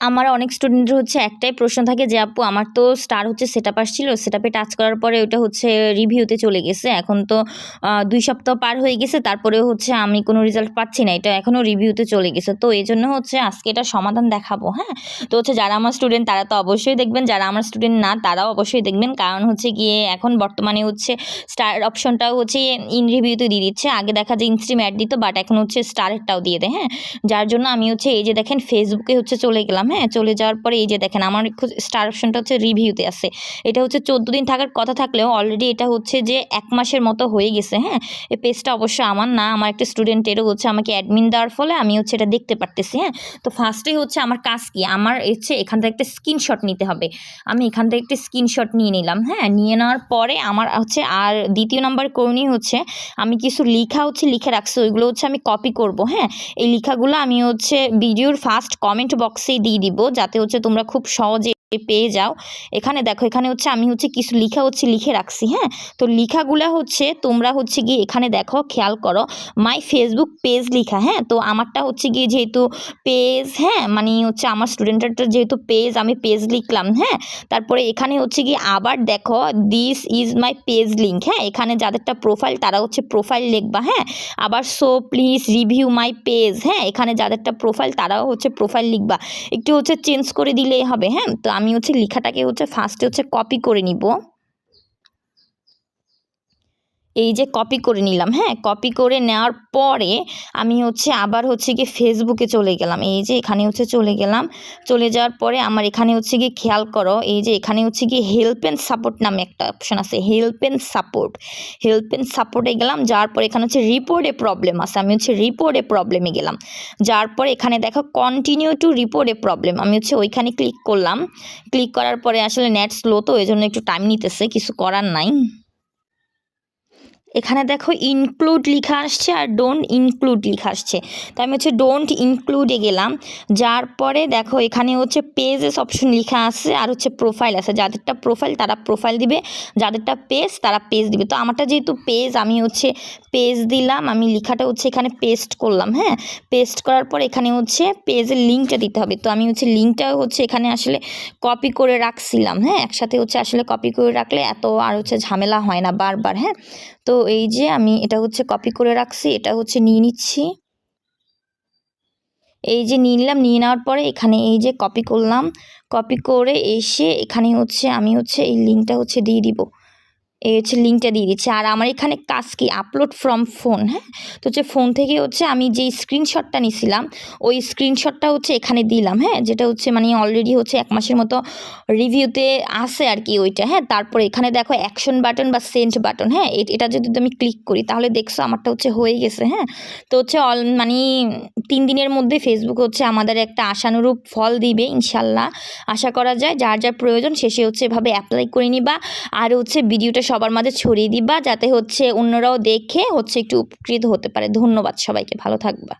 আমার অনেক স্টুডেন্টের হচ্ছে একটাই প্রশ্ন থাকে যে, আপু, আমার তো স্টার হচ্ছে সেট আপ আসছিল সেট আপে টাচ করার পরে ওটা হচ্ছে রিভিউতে চলে গেছে। এখন তো দুই সপ্তাহ পার হয়ে গেছে, তারপরেও হচ্ছে আমি কোনো রেজাল্ট পাচ্ছি না, এটা এখনও রিভিউতে চলে গেছে। তো এই জন্য হচ্ছে আজকে এটা সমাধান দেখাবো হ্যাঁ? তো হচ্ছে যারা আমার স্টুডেন্ট তারা তো অবশ্যই দেখবেন, যারা আমার স্টুডেন্ট না, তারাও অবশ্যই দেখবেন। কারণ হচ্ছে গিয়ে এখন বর্তমানে হচ্ছে স্টার অপশনটাও হচ্ছে ইন রিভিউতে দিয়ে দিচ্ছে। আগে দেখা যায় ইনস্ট্রিম অ্যাড দিত বাট এখন হচ্ছে স্টারেরটাও দিয়ে দেয় হ্যাঁ? যার জন্য আমি হচ্ছে এই যে দেখেন ফেসবুকে হচ্ছে চলে গেলাম হ্যাঁ চলে যাওয়ার পরে এই যে দেখেন, আমার স্টার অপশনটা হচ্ছে রিভিউতে আছে। এটা হচ্ছে চোদ্দ দিন থাকার কথা থাকলেও অলরেডি এটা হচ্ছে যে এক মাসের মতো হয়ে গেছে হ্যাঁ। এই পেজটা অবশ্য আমার না, আমার একটা স্টুডেন্টেরও হচ্ছে আমাকে অ্যাডমিন দেওয়ার ফলে আমি হচ্ছে এটা দেখতে পারতেছি হ্যাঁ। তো ফার্স্টে হচ্ছে আমার কাজ কি? আমার হচ্ছে এখান থেকে একটা স্ক্রিনশট নিতে হবে। আমি এখান থেকে একটা স্ক্রিনশট নিয়ে নিলাম হ্যাঁ। নিয়ে নেওয়ার পরে আমার হচ্ছে, আর দ্বিতীয় নাম্বার করণীয় হচ্ছে, আমি কিছু লিখা হচ্ছে লিখে রাখছি, ওইগুলো হচ্ছে আমি কপি করব হ্যাঁ। এই লেখাগুলো আমি হচ্ছে ভিডিওর ফার্স্ট কমেন্ট বক্সেই দিয়ে দিব যাতে হচ্ছে তোমরা খুব সহজে পেয়ে যাও। এখানে দেখো, এখানে হচ্ছে আমি হচ্ছে কিছু লিখা হচ্ছে, লিখে রাখছি হ্যাঁ? তো লিখাগুলো হচ্ছে, তোমরা হচ্ছে গিয়ে এখানে দেখো, খেয়াল করো মাই ফেসবুক পেজ লিখা হ্যাঁ? তো আমারটা হচ্ছে গিয়ে যেহেতু পেজ হ্যাঁ? মানে হচ্ছে আমার স্টুডেন্টেরটা যেহেতু পেজ আমি পেজ লিখলাম হ্যাঁ? তারপরে এখানে হচ্ছে গিয়ে আবার দেখো this is my page link হ্যাঁ? এখানে যাদেরটা প্রোফাইল তারা হচ্ছে প্রোফাইল লিখবা হ্যাঁ? আবার so please review my page হ্যাঁ? এখানে যাদেরটা প্রোফাইল তারাও হচ্ছে প্রোফাইল লিখবা। একটু হচ্ছে চেঞ্জ করে দিলেই হবে হ্যাঁ? তো আমি হচ্ছে লেখাটাকে হচ্ছে ফার্স্টে হচ্ছে কপি করে নিব। এই যে কপি করে নিলাম হ্যাঁ? কপি করে নেওয়ার পরে আমি হচ্ছে আবার হচ্ছে গিয়ে ফেসবুকে চলে গেলাম। এই যে এখানে হচ্ছে চলে গেলাম। চলে যাওয়ার পরে আমার এখানে হচ্ছে গিয়ে খেয়াল করো, এই যে এখানে হচ্ছে গিয়ে হেল্প অ্যান্ড সাপোর্ট নামে একটা অপশন আছে। Help and support help and সাপোর্টে গেলাম, যাওয়ার পরে এখানে হচ্ছে রিপোর্টে প্রবলেম আছে। আমি হচ্ছে রিপোর্টে প্রবলেমে গেলাম। যাওয়ার পরে এখানে দেখো কন্টিনিউ টু রিপোর্টে প্রবলেম আমি হচ্ছে ওইখানে ক্লিক করলাম। ক্লিক করার পরে আসলে নেট স্লো তো এই জন্য একটু টাইম নিতেছে, কিছু করার নাই। এখানে দেখো ইনক্লুড লেখা আসছে আর ডোন্ট ইনক্লুড লেখা আসছে। তো আমি হচ্ছে ডোন্ট ইনক্লুডে গেলাম। যার পরে দেখো এখানে হচ্ছে পেজেস অপশন লেখা আছে আর হচ্ছে প্রোফাইল আছে। যাদেরটা প্রোফাইল তারা প্রোফাইল দিবে, যাদেরটা পেজ তারা পেজ দিবে। তো আমারটা যেহেতু পেজ আমি হচ্ছে পেজ দিলাম, আমি লেখাটা হচ্ছে এখানে পেস্ট করলাম হ্যাঁ? পেস্ট করার পর এখানে হচ্ছে পেজের লিঙ্কটা দিতে হবে। তো আমি হচ্ছে লিঙ্কটাও হচ্ছে এখানে আসলে কপি করে রাখছিলাম হ্যাঁ? একসাথে হচ্ছে আসলে কপি করে রাখলে এত আর হচ্ছে ঝামেলা হয় না বারবার হ্যাঁ? তো এই যে আমি এটা হচ্ছে কপি করে রাখছি, এটা হচ্ছে নিয়ে নিচ্ছি। এই যে নিয়ে নিলাম, নিয়ে নেওয়ার পরে এখানে এই যে কপি করলাম কপি করে এসে এখানে হচ্ছে আমি হচ্ছে এই লিঙ্কটা হচ্ছে দিয়ে দিব। এই হচ্ছে লিঙ্কটা দিয়ে দিচ্ছে। আর আমার এখানে কাজ কি? আপলোড ফ্রম ফোন হ্যাঁ? তো হচ্ছে ফোন থেকে হচ্ছে আমি যেই স্ক্রিনশটটা নিছিলাম, ওই স্ক্রিনশটটা হচ্ছে এখানে দিলাম হ্যাঁ? যেটা হচ্ছে মানে অলরেডি হচ্ছে এক মাসের মতো রিভিউতে আসে আর কি ওইটা হ্যাঁ? তারপরে এখানে দেখো অ্যাকশন বাটন বা সেন্ট বাটন হ্যাঁ? এটা যদি আমি ক্লিক করি, তাহলে দেখছ আমারটা হচ্ছে হয়ে গেছে হ্যাঁ? তো হচ্ছে অল মানে তিন দিনের মধ্যে ফেসবুক হচ্ছে আমাদের একটা আশানুরূপ ফল দিবে, ইনশাল্লাহ। আশা করা যায়, যার যার প্রয়োজন শেষে হচ্ছে এভাবে অ্যাপ্লাই করে নিবা। আর হচ্ছে ভিডিওটা সবার মাঝে ছড়িয়ে দিবা যাতে হচ্ছে অন্যরাও দেখে হচ্ছে একটু উপকৃত হতে পারে। ধন্যবাদ সবাইকে, ভালো থাকবা।